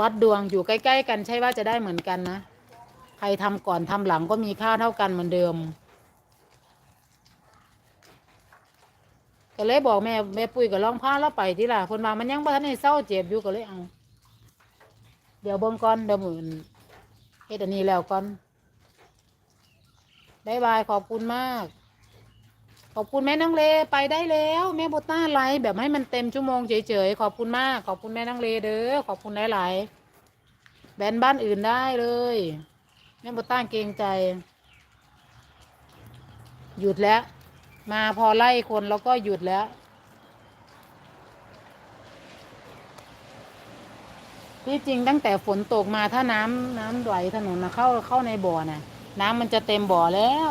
วัดดวงอยู่ใกล้ ๆ กันใช่ว่าจะได้เหมือนกันนะ ใครทำก่อนทำหลังก็มีค่าเท่ากันเหมือนเดิมก็เลยบอกแม่แม่ปุ้ยก็ลองพาเราไปที่ล่ะคนมามันยังบ่ทันให้เศร้าเจ็บอยู่ก็เลยเอา เดี๋ยวเบิ่งก่อนเดี๋ยวมือนเฮ็ดอันนี้แล้วก่อนบายบายขอบคุณมาก ขอบคุณแม่น้องเลไปได้แล้ว แม่โบต้าไลฟ์แบบให้มันเต็มชั่วโมงเฉยๆขอบคุณมาก ขอบคุณแม่น้องเลเด้อขอบคุณหลายๆแบนบ้านอื่นได้เลย แม่โบต้าเกรงใจ หยุดแล้ว มาพอไล่คนแล้วก็หยุดแล้ว ที่จริงตั้งแต่ฝนตกมาถ้าน้ำน้ำไหลถนนนะเข้าเข้าในบ่อนะน้ำมันจะเต็มบ่อแล้ว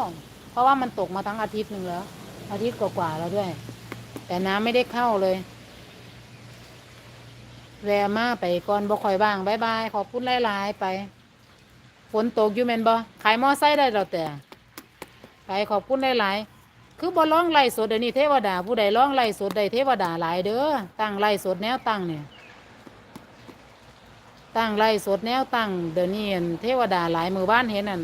เพราะว่ามันตกมาทั้งอาทิตย์หนึ่งแล้ว อาทิตย์กว่าๆแล้วด้วย แต่น้ำไม่ได้เข้าเลย แวมาไปก่อนบ่ค่อยบ้างบายบายขอบคุณหลายๆไป ฝนตกอยู่แมนบ่ขายมอไซค์ได้เราแต่ ไปขอบคุณหลายๆคือบ่ร้องไล่สดเดี๋ยวนี้เทวดา ผู้ใดร้องไล่สดใดเทวดาหลายเด้อตั้งไล่สดแนวตั้งเนี่ยตั้งไล่สดแนวตั้งเดี๋ยวนี้เทวดาหลายมือบ้านเห็นนั่น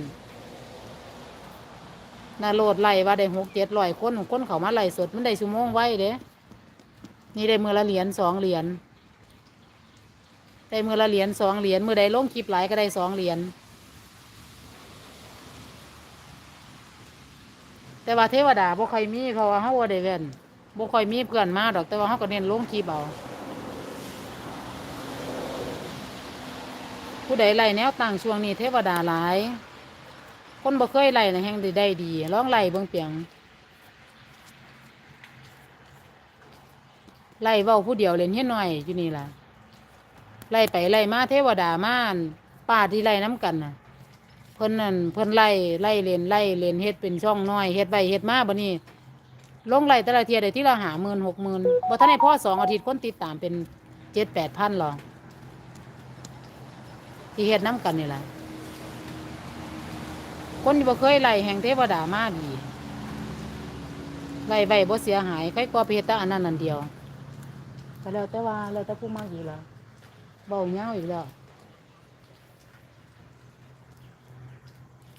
นาโลดไล่ว่าได้หกเจ็ดร้อยคนคนเขามาไล่สดมันได้ชั่วโมงไว้เด้นี่ได้มือละเหรียญสองเหรียญได้มือละเหรียญสองเหรียญมือใดลงคลิปหลายก็ได้สองเหรียญแต่ว่าเทวดาบ่ค่อยมีเพราะว่าเฮาบ่ได้เว้นบ่ค่อยมีเพื่อนมาดอกแต่ว่าเฮาก็เน้นลงคลิปเอาผู้ใดไล่แนวตั้งช่วงนี้เทวดาหลาย คนบ่เคยไล่นะแห่งได้ได้ดีลองไล่เบิ่งเปียงไล่เว้าผู้เดียวเล่นเฮ็ดหน่อยอยู่นี่ล่ะไล่ไปไล่มาเทวดามาอั่นป้าที่ไล่น้ำกันน่ะ เพิ่นนั่นเพิ่นไล่ไล่เล่นไล่เล่นเฮ็ดเป็นช่องน้อยเฮ็ดไว้เฮ็ดมาบัดนี้ลงไล่แต่ละเทียได้ที่ละหาหมื่นหกหมื่นบ่ทันได้พอสองอาทิตย์คนติดตามเป็นเจ็ดแปดพันหรอที่เฮ็ดน้ำกันนี่แหละ คนที่บ่เคยไล่แห่งเทวดามาดีไล่ใบบ่เสียหายใครกว่าเฮ็ดแต่อันนั้นอันเดียวก็แล้วแต่ว่าแล้วแต่ผู้มากอีกแล้วเบาเงาอีกแล้ว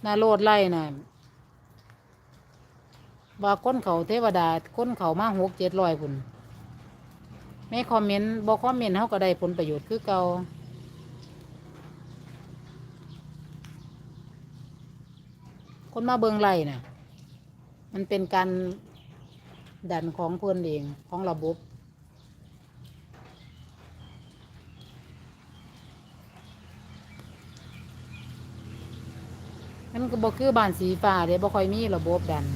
นาโลดไล่น่ะว่าคนเขาเทวดาคนเขามาหกเจ็ดร้อยพุ่นไม่คอมเมนต์บ่คอมเมนต์เขาก็ได้ผลประโยชน์คือเก่า คนมาเบิงไล่น่ะ มันเป็นการดันของเพื่อนเองของระบบมันก็บอกคือบ้านสีฟ้าเด้บ่ค่อยมีระบบดัน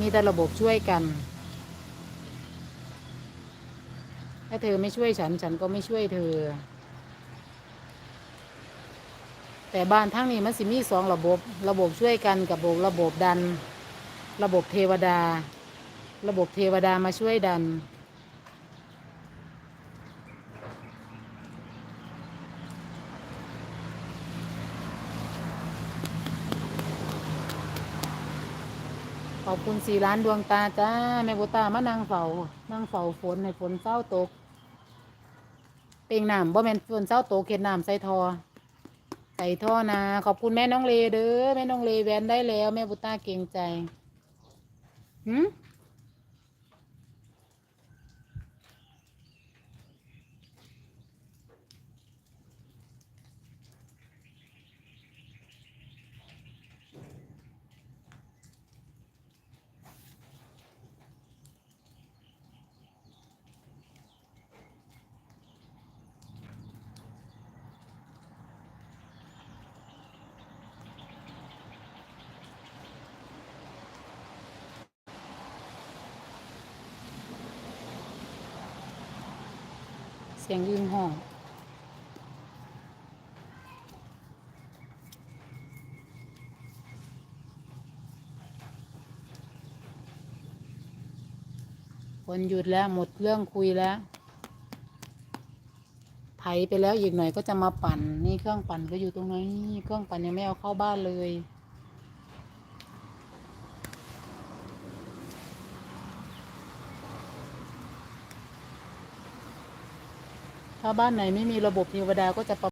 มีแต่ระบบช่วยกัน ถ้าเธอไม่ช่วยฉัน ฉันก็ไม่ช่วยเธอ แต่บ้านทั้งนี้มันสิมีสองระบบ ระบบช่วยกันกับระบบระบบดัน ระบบเทวดา ระบบเทวดามาช่วยดัน ขอบคุณสี่ล้านดวงตาจ้าแม่บุตามานั่งเฝ้านั่งเฝ้าฝนในฝนเศร้าตก เป่งน้ำบ่แม่นฝนเศร้าตกเข็ดน้ำใส่ทอ ใส่ท่อนะ ขอบคุณแม่น้องเลเด้อแม่น้องเลแวนได้แล้ว แม่บุต้าเก่งใจหืม สียงยิงห้องฝนหยุดแล้วหมดเรื่องคุยแล้ว ไถไปแล้วอีกหน่อยก็จะมาปั่น นี่เครื่องปั่นก็อยู่ตรงนี้นเครื่องปั่นยังไม่เอาเข้าบ้านเลย ถ้าบ้านไหนไม่มีระบบเทวดาก็จะประ